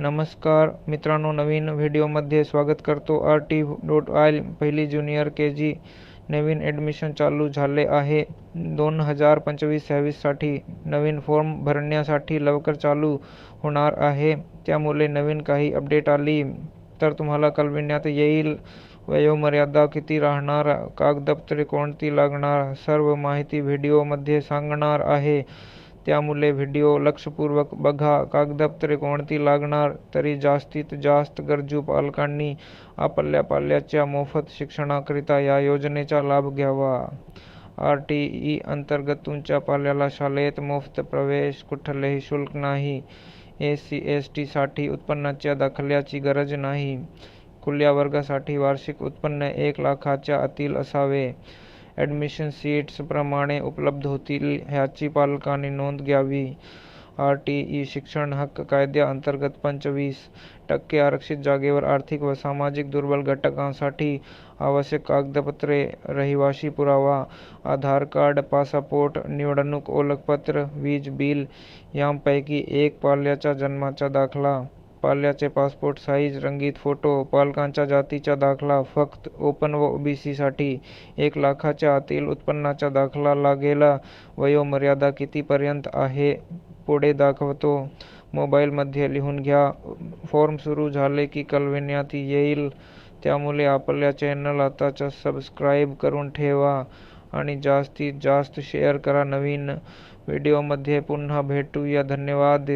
नमस्कार मित्रांनो नवीन व्हिडिओमध्ये स्वागत करतो. आर टी डॉट आय पहिली ज्युनियर के जी नवीन ॲडमिशन चालू झाले आहे. दोन हजार पंचवीस सव्वीससाठी नवीन फॉर्म भरण्यासाठी लवकर चालू होणार आहे. त्यामुळे नवीन काही अपडेट आली तर तुम्हाला कळविण्यात येईल. वयोमर्यादा किती राहणार कागदपत्रे कोणती लागणार सर्व माहिती व्हिडिओमध्ये सांगणार आहे. त्यामुळे व्हिडिओ लक्षपूर्वक बघा. कागदपत्रे कोणती लागणार? तरी जास्तीत जास्त गरजू पालकांनी आपल्या पाल्याच्या मोफत शिक्षणाकरिता या योजनेचा लाभ घ्यावा. आर टी ई अंतर्गत तुमच्या पाल्याला शाळेत मोफत प्रवेश कुठलेही शुल्क नाही. ए सी एस टीसाठी उत्पन्नाच्या दाखल्याची गरज नाही. खुल्या वर्गासाठी वार्षिक उत्पन्न एक लाखाच्या आतील असावे. ॲडमिशन सीट्सप्रमाणे उपलब्ध होतील ह्याची पालकांनी नोंद घ्यावी. आर टी ई शिक्षण हक्क कायद्याअंतर्गत पंचवीस टक्के आरक्षित जागेवर आर्थिक व सामाजिक दुर्बल घटकांसाठी आवश्यक कागदपत्रे रहिवासी पुरावा आधार कार्ड पासपोर्ट निवडणूक ओळखपत्र वीज बिल यांपैकी एक पाल्याचा जन्माचा दाखला. पाल्याचे पासपोर्ट साईज रंगीत फोटो पालकांच्या जातीचा दाखला फक्त ओपन व ओबीसीसाठी एक लाखाच्या आतील उत्पन्नाचा दाखला लागेला. वयोमर्यादा कितीपर्यंत आहे पुढे दाखवतो. मोबाईलमध्ये लिहून घ्या. फॉर्म सुरू झाले की कळविण्यात येईल. त्यामुळे आपल्या चॅनल आताच सबस्क्राईब करून ठेवा आणि जास्तीत जास्त शेअर करा. नवीन व्हिडिओमध्ये पुन्हा भेटूया. धन्यवाद.